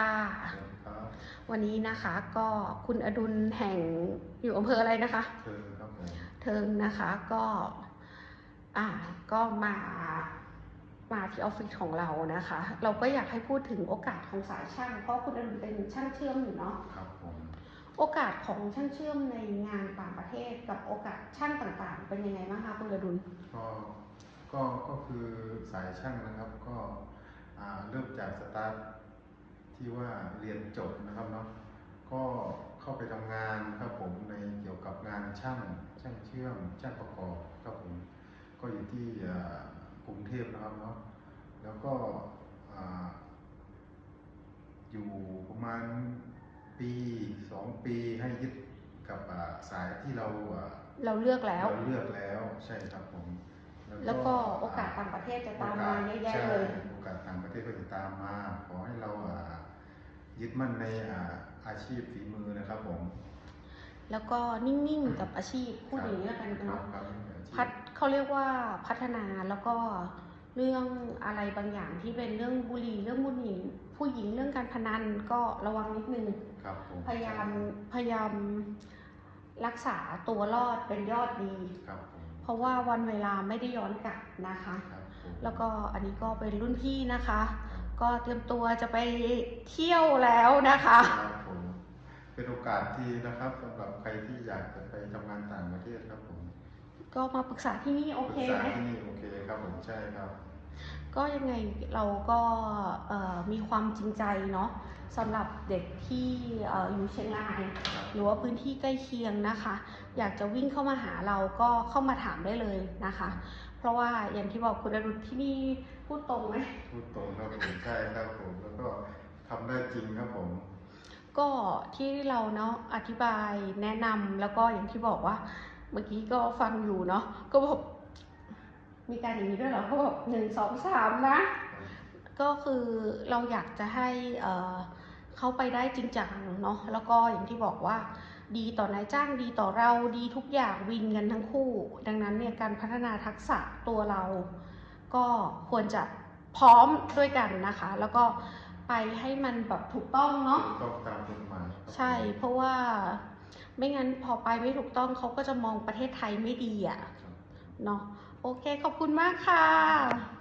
ค่ะครับวันนี้นะคะก็คุณอดุลแห่งอยู่อำเภออะไรนะคะเชิญครับผมเทิงนะคะก็อ่าก็มามาที่ออฟฟิศของเรานะคะ เราก็อยากให้พูดถึงโอกาสของสายช่าง เพราะคุณอดุลเป็นช่างเชื่อมอยู่เนาะครับผมโอกาสของช่างเชื่อมในงานต่างประเทศกับโอกาสช่างต่างๆ เป็นยังไงบ้างคะคุณอดุลก็ก็ก็คือสายช่างนะครับก็อ่าเริ่มจากสตาร์ท ที่ว่าเรียนจบนะครับเนาะก็เข้าไปทำงานครับผมในเกี่ยวกับงานช่างช่างเชื่อมช่างประกอบครับผมก็อยู่ที่อ่ากรุงเทพนะครับเนาะแล้วก็อ่าอยู่ประมาณปีสองปีให้ยึดกับอ่าสายที่เราอ่าเราเลือกแล้วเราเลือกแล้วใช่ครับผมแล้วก็โอกาสต่างประเทศจะตามมาเยอะแยะใช่เลยโอกาสต่างประเทศก็จะตามมา ขอให้เราอ่า ยึดมั่นในอ่าอาชีพฝีมือนะครับผม แล้วก็นิ่งๆกับอาชีพพูดอย่างนี้แล้วกันครัเนาะบครับอาชีพพัดเขาเรียกว่าพัฒนาแล้วก็เรื่องอะไรบางอย่างที่เป็นเรื่องบุหรี่เรื่องบุหรี่ผู้หญิงเรื่องการพนันก็ระวังนิดนึงครับผมพยายามพยายามรักษาตัวรอดเป็นยอดดีครับผมเพราะว่าวันเวลาไม่ได้ย้อนกลับนะคะครับผมแล้วก็อันนี้ก็เป็นรุ่นพี่นะคะครับ ก็เตรียมตัวจะไปเที่ยวแล้วนะคะครับผมเป็นโอกาสที่นะครับสำหรับใครที่อยากจะไปทำงานต่างประเทศครับผมก็มาปรึกษาที่นี่โอเคปรึกษาไหม ที่นี่โอเคครับผมใช่ครับ ก็ยังไงเราก็เอ่อมีความจริงใจเนาะสำหรับเด็กที่เอ่ออยู่เชียงรายครับหรือว่าพื้นที่ใกล้เคียงนะคะ อยากจะวิ่งเข้ามาหาเราก็เข้ามาถามได้เลยนะคะ เพราะว่าอย่างที่บอกคุณอรุณที่นี่พูดตรงไหมพูดตรงครับผมใช่ครับผมแล้วก็ทำได้จริงครับผมก็ที่เราเนาะอธิบายแนะนำแล้วก็อย่างที่บอกว่า เมื่อกี้ก็ฟังอยู่เนาะก็บอก มีการอย่างนี้ด้วยเหรอเขาบอกหนึ่งสองสามนะ ก็คือเราอยากจะให้เอ่อเขาไปได้จริงจังเนาะแล้วก็อย่างที่บอกว่า ดีต่อนายจ้างดีต่อเราดีทุกอย่างวินกันทั้งคู่ ดังนั้นเนี่ยการพัฒนาทักษะตัวเรา ก็ควรจะพร้อมด้วยกันนะคะ แล้วก็ไปให้มันแบบถูกต้องเนาะถูกต้องตามกฎหมายครับผมใช่เพราะว่าไม่งั้นพอไปไม่ถูกต้องเขาก็จะมองประเทศไทยไม่ดีอะ่ะครับเนาะ โอเคขอบคุณมากค่ะ